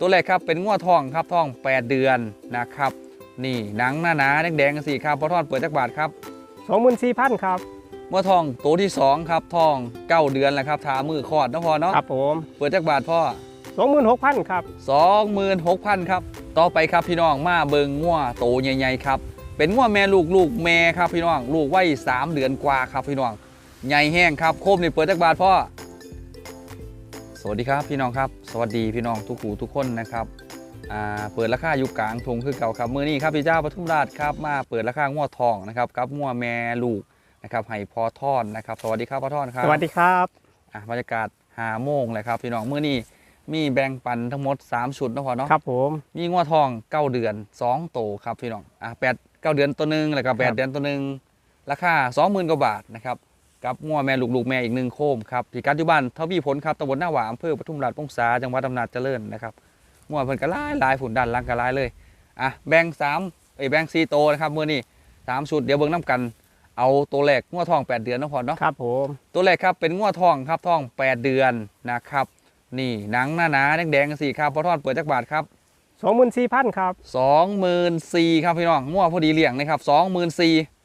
ตัวแรกครับเป็นงัวทองครับทอง 8 เดือนนะครับ นี่หนังหน้าหนาแดงๆกันสิครับพอทอดเปิดจักบาทครับสองหมื่นสี่พันครับงัวทองตัวที่สองครับทอง 9 เดือนแล้วครับถามือคลอดนะพอเนาะครับผมเปิดจักบาทพ่อสองหมื่นหกพันครับ26,000ครับต่อไปครับพี่น้องมาเบิงงัวโตใหญ่ๆครับเป็นงัวแม่ลูกลูกแม่ครับพี่น้องลูกไว้3เดือนกว่าครับพี่น้องใหญ่แห้งครับโคมนี่เปิดจักบาทพ่อ สวัสดีครับพี่น้องครับสวัสดีพี่น้องทุกหูทุกคนนะครับอ่าเปิดราคาอยู่กลางทงคือเก่าครับมื้อนี้ครับพี่เจ้าปทุมราชครับมาเปิดราคางวดทองนะครับกับงวดแม่ลูกนะครับให้พอทอนนะครับ สวัสดีครับพอทอนครับสวัสดีครับอะบรรยากาศหาโมงเลยครับ พี่น้องมื้อนี้มีแบ่งปันทั้งหมด 3 ชุดนะพอเนาะครับผมมีงวดทอง 9 เดือน2โตครับพี่น้องอะแปดเก้าเดือนตัวหนึ่งแล้วก็แปดครับเดือนตัวหนึ่งราคา20,000กว่าบาทนะครับ กับงวดแม่ลูกลูกแม่อีกหนึ่งโคมครับที่กัจจุบันทวีผลครับตำบลหน้าหวามอำเภอปทุมราชปงษาจังหวัดอำนาจเจริญนะครับงวดเพิ่นก็หลายหลายฝุ่นดันลังก็หลายเลยอะแบ่งสามเอ้ยแบ่งสี่โตนะครับมื้อนี้สามชุดเดี๋ยวเบิ่งน้ำกันเอาตัวแรกงวดทอง 8 เดือนเนาะพอเนาะครับผมตัวแรกครับเป็นงวดทองครับทอง 8 เดือนนะครับ นี่หนังหน้าหนาแดงๆกันสิครับพอทอดเปิดจักบาทครับสองหมื่นสี่พันครับ24,000ครับพี่น้องงวดพอดีเลี้ยงนะครับ24,000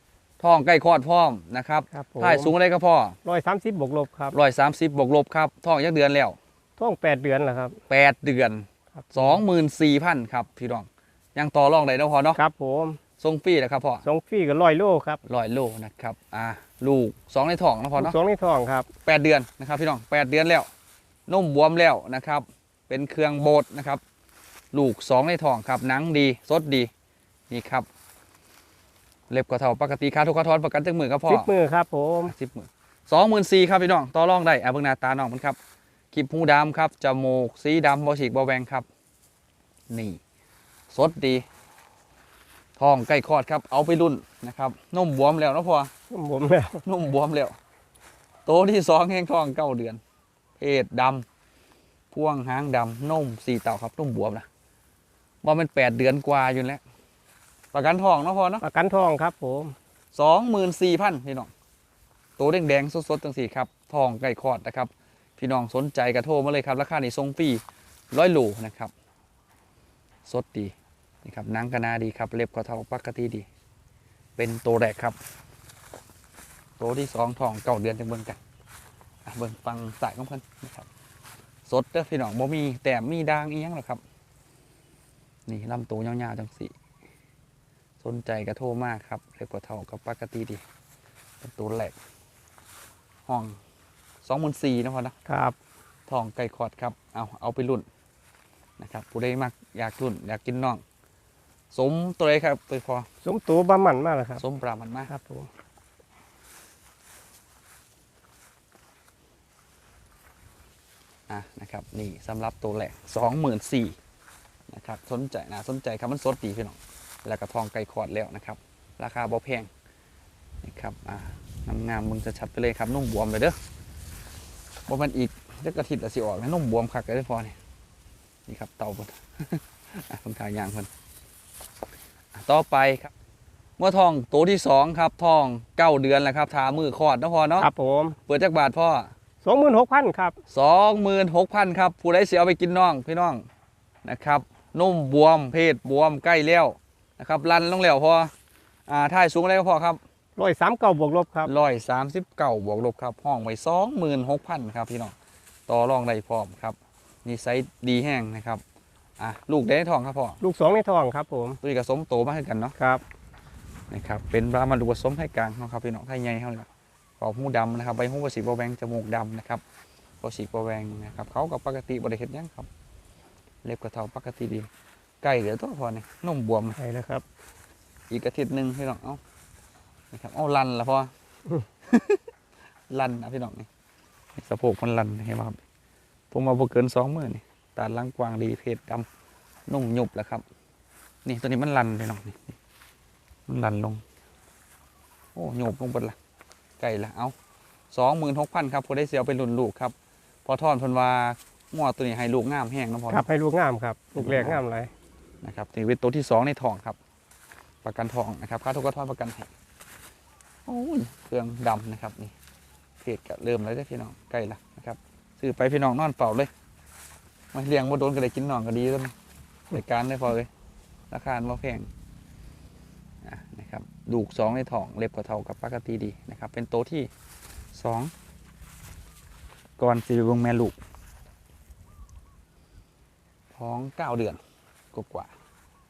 ทองใกล้คลอดพร้อมนะครับครับผมถ่ายสูงอะไรก็พ่อร้อยสามสิบบวกลบครับร้อยสามสิบบวกลบครับทองยักเดือนแล้วท่องแปดเดือนแล้วครับ8เดือนครับ24,000ครับพี่น้องยังต่อรองได้เนาะพอเนาะครับผมทรงฟรีนะครับพ่อสองฟรีกับร้อยโลครับร้อยโลนะครับอ่าลูกสองในท้องนะพ่อเนาะ สองในทองครับ แปดเดือนนะครับพี่น้องแปดเดือนแล้วนุ่มบวมแล้วนะครับ เป็นเครื่องโบดนะครับ ลูกสองในท้องครับหนังดีสดดีนี่ครับ เล็บกระเท่าปกติค่าทุกกระทอนประกันจังมือครับพ่อสิบมือครับผมสิบมือสองหมื่นสี่ครับพี่น้องต่อรองได้อะเบิ่งหน้าตาน้องมันครับขีบหูดำครับจมูกสีดำบอฉีกบอแวงครับ นี่ สดดีท้องใกล้คลอดครับ เอาไปรุ่นนะครับนุ่มบวมแล้วเนาะพ่อผมแล้วนุ่มบวมแล้ว โตที่สองแห้งทองเก้าเดือน เพศดำพ่วงหางดำนุ่มสี่เต่าครับนุ่มบวมนะว่ามันแปดเดือนกว่าอยู่แล้ว ประกันทองเนาะพอเนาะประกันทองครับผมสองหมื่นสี่พันพี่น้องโตแดงๆสดๆจังสี่ครับทองใกล้คลอดนะครับ พี่น้องสนใจกระโทรมาเลยครับ ราคานี่ทรงฟรีร้อยโลนะครับ สดดีนี่ครับหนังกระนาดีครับ เล็บก็เท่าปกติดี เป็นตัวแรกครับ ตัวที่สองทองเก่าเดือนจังเบิ่งกันอะเบิ่งฟังสายของเพิ่นนะครับ สดเด้อพี่น้องบ่มีแต่มีด่างอีหยังหรอกครับ นี่ลำตัวยาวๆจังสี่ สนใจกระโทรมากครับเล็บกว่าเท่ากับปกติดีเป็นตัวแรกห้องสองหมื่นสี่นะพอนะครับ ทองไก่คอดครับ เอาเอาไปรุ่นนะครับ ผู้ใดมักอยากรุ่น อยากกินน่อง สมตัวใดครับตัวพอสมตัวบะหมันมากเลยครับ สมปรามันมากครับผมอะนะครับนี่สำหรับตัวแรกสองหมื่นสี่นะครับสนใจนะสนใจครับมันสดดีพี่น้อง แล้วก็ทองไก่คอดแล้วนะครับ ราคาบ่แพงนะครับอ่างามงามๆมึงจะชัดไปเลยครับนุ่มบวมเลยเด้อว่ามันอีกเด็กกระติดละสิออกนะนุ่มบวมคักเลยเด้อพอนี่นี่ครับเตาเพิ่นอะคนทางยางเพิ่นอะต่อไปครับเมื่อทองตัวที่สองครับทองเก้าเดือนแล้วครับทามือคลอดเนาะพอเนาะครับผมเปิดจักบาทพ่อสองหมื่นหกพันครับสองหมื่นหกพันครับผู้ใดเสียเอาไปกินน้องพี่น้องนะครับ นุ่มบวมเพศบวมใกล้แล้ว นะครับรันลงแล้วพออ่าท่ายสูงอะไรก็พอครับร้อยสามเก้าบวกลบครับร้อยสามสิบเก้าบวกลบครับห้องไว้สองหมื่นหกพันครับพี่น้องต่อรองได้พร้อมครับนี่ไซส์ดีแห้งนะครับอะลูกได้ทองครับพ่อลูกสองในทองครับผมตัวนี้ก็สมโตมาให้กันเนาะครับนะครับเป็นปลามาดูผสมให้กลางเนาะครับพี่น้องไทยใหญ่เขาเลยขอบหูดำนะครับใบหูกระสีบอแวงจมูกดำนะครับกระสีบอแวงนะครับเขากับปกติบริเห็นยังครับ เล็บกระเทาปกติดี ไก่เหลือตัวพอนี่นุ่มบวมใช่แล้วครับ อีกอาทิตย์หนึ่งพี่น้องเอ้านะครับเอาลันละพอลันนะพี่น้องนี่สะโพกมันลันเห็นไหมครับผมมาบ่เกินสองมือนี่ตาลังกวางดีเพศดำนุ่มหยุบแล้วครับ นี่ตัวนี้มันลันพี่น้องนี่นี่มันลันลง โอ้หยุบลงบนละไก่ละเอาสองหมื่นหกพันครับพอได้เสียเอาไปรุ่นลูกครับ พอทอนเพนว่าง้อตัวนี้ให้ลูกงามแห้งเนาะพอครับให้ลูกงามครับลูกแรกงามไร นะครับนี่เป็นตัวที่สองในทองครับ ประกันทองนะครับค่าทุกกระทอนประกันให้โอ้ยเครื่องดำนะครับนี่เพจก็เริ่มแล้วได้พี่น้องใกล้ละนะครับซื้อไปพี่น้องนอนเฝ้าเลยมาเลี้ยงมาโดนก็ได้กินหนองก็ดีแล้วรายการได้พอเลยราคาบ่แพงอะนะครับดูกสองในทองเล็บก็เท่ากับปกติดีนะครับ เป็นโตที่สองก่อนสิไปเวงแม่ลูกท้องเก้าเดือน กว่า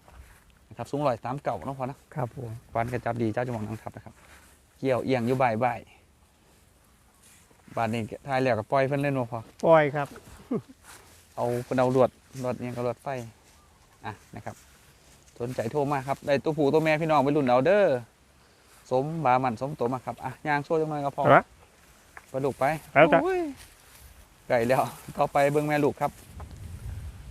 ๆนะครับสูงร้อยสามเก่าเนาะพอนะครับผมควันกระจับดีเจ้าจมองนังทับนะครับ เกี่ยวเอียงอยู่บ่ายบ่ายบาดนี้ทายแล้วก็ปล่อยเพิ่นเล่นมาพอปล่อยครับ เอาเพิ่นเอาลวดลวดเอียงกับลวดไฟอะนะครับ สนใจโทรมาครับได้ตัวผู้ตัวแม่พี่น้องไปรุ่นเอาเด้อสมบามันสมตัวมาครับอะย่างโซ่จังหน่อยก็พอครับปลาดุกไปแล้วจ้ะโอ้ยไก่แล้วต่อไปเบิ่งแม่ลูกครับ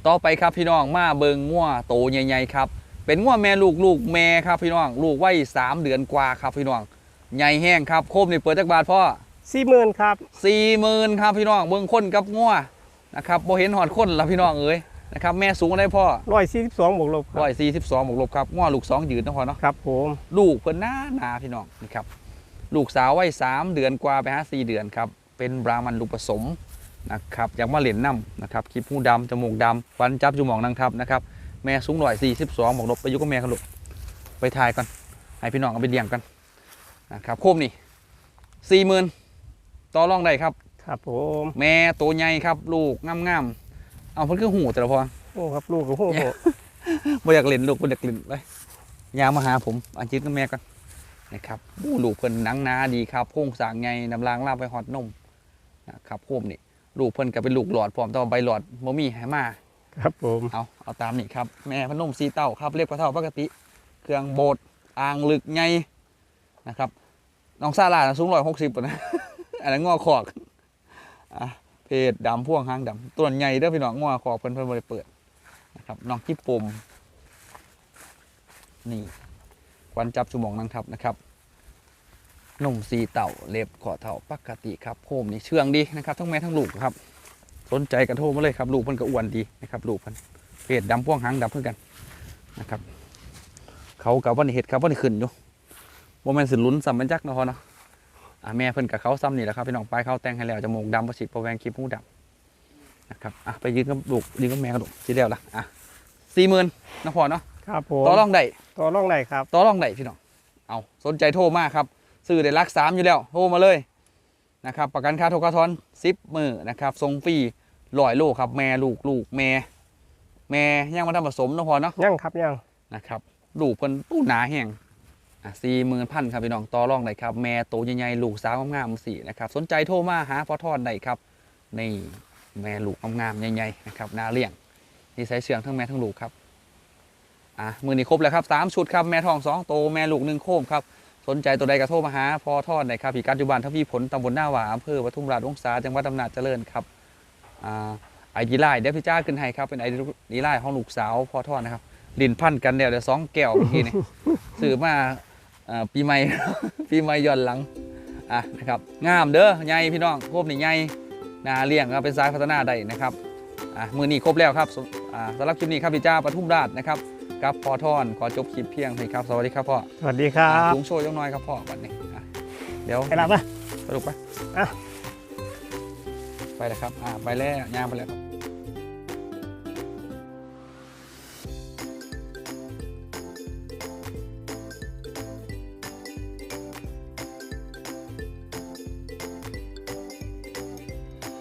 ต่อไปครับพี่น้องมาเบิ่งงัวโตใหญ่ๆครับ เป็นงัวแม่ลูกลูกแม่ครับพี่น้อง ลูกไว้สามเดือนกว่าครับพี่น้อง ใหญ่แห้งครับโคมนี่เปิดจักบาทพ่อสี่หมื่นครับสี่หมื่นครับพี่น้องเบิ่งคนกับงัวนะครับโบเห็นหอดคนละพี่น้องเอ้ยนะครับแม่สูงได้พ่อร้อยสี่สิบสองบวกลบคร้รัอบยสี่สิบสองบวกลบครับงัวลูกสองยืนนะพ่อเนาะครับผมลูกเพิ่นหน้าหนาพี่น้องนี่ครับลูกสาวไว้สามเดือนกว่าไปหาสี่เดือนครับเป็นบรามันลูกผสม นะครับอยากมาเหรียญน้ำนะครับคลิปหูดำจมูกดำฟันจับจุหมองนางทับนะครับแม่สูงร้อยสี่สิบสองบวกลบไปอยุกับแม่กันลูกไปถ่ายก่อนให้พี่น้องเอาไปเลี้ยงกันนะครับโคมนี่สี่หมื่นต่อรองได้ครับ ครับผมแม่ตัวใหญ่ครับ ลูกงามๆเอาเพิ่นคือหูแต่ละพอโอ้ครับลูกกับหูบ่อยากเล่นลูกบ่อยากเล่นไปยามมาหาผมอันจิตกับแม่ก่อนนะครับอู้ลูกเพิ่นหนังหนาดีครับโครงสร้างใหญ่น้ำลางลาบไปฮอดนมนะครับโคมนี่ ลูกเพิ่นก็เป็นลูกหลอดพร้อมแต่ว่าใบหลอดบ่มีให้มาครับผม เอาเอาตามนี่ครับ แม่พนมสีเต้าครับเรียบกระเท่าปกติ เครื่องโบดอ่างลึกใหญ่นะครับน้องซาลาน่ะสูง160ปะนะอันนั้นงอขอกอะเพศดำพ่วงหางดำตัวใหญ่เด้อพี่น้องงอขอกเพิ่นเพิ่นบ่ได้เปิดนะครับน้องที่ปมนี่ควันจับจุหมองนางทับนะครับ นมสีเต่าเล็บขอเท่าปกติครับโคมนี่เชื่องดีนะครับ ทั้งแม่ทั้งลูกครับ สนใจกระโทรมาเลยครับ ลูกเพิ่นก็อ้วนดีนะครับ ลูกเพิ่นเพศดำพ่วงหางดำเพื่อกันนะครับ เขากับวันนี้เห็ดครับวันนี้ขึ้นอยู่โมเมนสิลุ้นสัมมันจักเนาะพอเนาะอ่าแม่เพิ่นกับเขาซ้ำนี่แหละครับพี่น้องปลายเขาแต่งให้แล้วจมูกดำประสิทธิ์ประแวงคิ้วหูดำนะครับอะไปยืนกับลูกยืนกับแม่กับลูกทีเดียวละอะสี่หมื่นนะพอเนาะครับผมต่อรองได้ต่อรองไหนครับต่อรองได้พี่น้องเอาสนใจโทรมาครับ ซื้อได้รักสามอยู่แล้วโทรมาเลยนะครับประกันค่าโทรค่าทอนซิปมือนะครับทรงฟรีร้อยโลครับ แม่ลูกลูกแม่ แม่ยังมาทำผสมเนาะพอเนาะยังครับยังนะครับลูกเพิ่นตู้หนาแห้งอะสี่หมื่นพันครับพี่น้องต่อรองได้ครับ แม่โตใหญ่ๆลูกสาวงามๆสี่นะครับสนใจโทรมาหาพ่อทอดได้ครับนี่แม่ลูกงามๆใหญ่ๆนะครับนาเลี้ยงนี่ใส่เชืองทั้งแม่ทั้งลูกครับอะมือนี้ครบแล้วครับสามชุดครับแม่ทองสองโตแม่ลูกหนึ่งโคมครับ สนใจตัวใดก็โทรมาหาพอทอดได้ครับพี่กัจจุบันทวีผลตำบลหน้าหวาอำเภอปทุมราชวงศาจังหวัดอำนาจเจริญครับอาไอดีไลน์เดี๋ยวพี่จ้าขึ้นให้ครับเป็นไอดีไลน์ของลูกสาวพอทอดนะครับลินพันกันเดี๋ยวเดี๋ยวสองแก้วเมื่อกี้นี่ซื้อมาปีใหม่ปีใหม่ย้อนหลังอะนะครับงามเด้อใหญ่พี่น้องโคมนี่ใหญ่นาเลี้ยงครับเป็นสายพัฒนาได้นะครับอะมือนี้ครบแล้วครับสอ่าสำหรับคลิปนี้ครับพี่จ้าปทุมราชนะครับ กับพอทอนขอจบคลิปเพียงเท่านี้ครับสวัสดีครับพ่อสวัสดีครับลุงโชว์ยังน้อยครับพ่อวันนี้อะเดี๋ยวไปรับปะสรุปไปอะไปแล้วครับอ่าไปแล้วย่างไปแล้วครับ